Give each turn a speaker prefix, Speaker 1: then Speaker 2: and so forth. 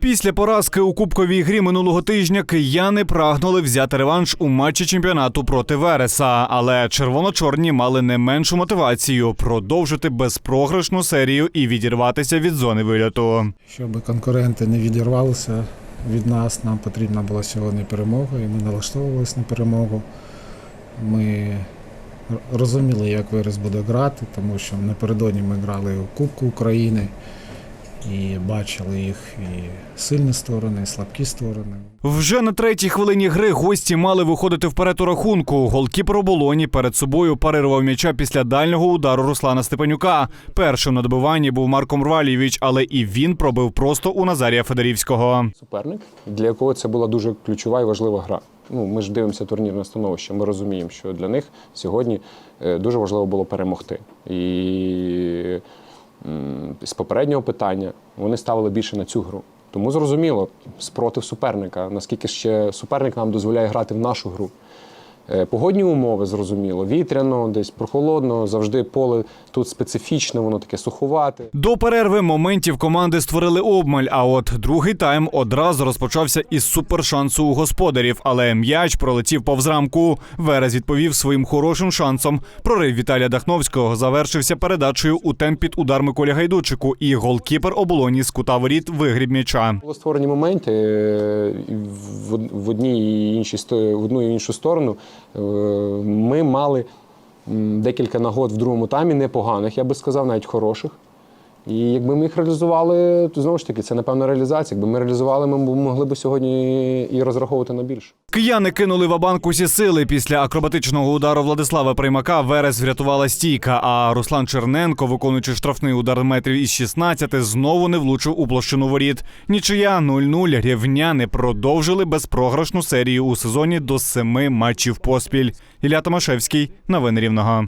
Speaker 1: Після поразки у кубковій грі минулого тижня кияни прагнули взяти реванш у матчі чемпіонату проти Вереса, але червоно-чорні мали не меншу мотивацію продовжити безпрограшну серію і відірватися від зони вильоту.
Speaker 2: Щоб конкуренти не відірвалися від нас, нам потрібна була сьогодні перемога, і ми налаштовувалися на перемогу. Ми розуміли, як Верес буде грати, тому що напередодні ми грали у Кубку України і бачили їх і сильні сторони, і слабкі сторони.
Speaker 1: Вже на третій хвилині гри гості мали виходити вперед у рахунку. Голкіпер оболоні перед собою парирував м'яча після дальнього удару Руслана Степанюка. Першим на добиванні був Марко Мрвалєвич, але і він пробив просто у Назарія Федорівського.
Speaker 3: суперник, для якого це була дуже ключова і важлива гра. Ну, ми ж дивимося турнірне становище. Ми розуміємо, що для них сьогодні е, дуже важливо було перемогти. І з попереднього питання вони ставили більше на цю гру. Тому зрозуміло, спротив суперника, наскільки ще суперник нам дозволяє грати в нашу гру. Е, Погодні умови, зрозуміло, вітряно, десь прохолодно, завжди поле тут специфічне, воно таке суховате.
Speaker 1: До перерви моментів команди створили обмаль. А от другий тайм одразу розпочався із супершансу у господарів. Але м'яч пролетів повз рамку. Верес відповів своїм хорошим шансом. Прорив Віталія Дахновського завершився передачею у темп під удар Миколі Гайдучику. І голкіпер оболоні з кута воріт вигріб м'яча.
Speaker 3: Були створені моменти е, в, одній і іншій в одну і іншу сторону. Е, Ми мали декілька нагод в другому таймі непоганих, я би сказав, навіть хороших. І якби ми їх реалізували, то знову ж таки, це напевно реалізація. Якби ми реалізували, ми могли б сьогодні і розраховувати на більше.
Speaker 1: Кияни кинули вабанк усі сили. Після акробатичного удару Владислава Приймака Верес врятувала стійка. А Руслан Черненко, виконуючи штрафний удар метрів із 16, знову не влучив у площину воріт. Нічия 0-0. Рівняни продовжили безпрограшну серію у сезоні до семи матчів поспіль. Ілля Томашевський. Новини Рівного.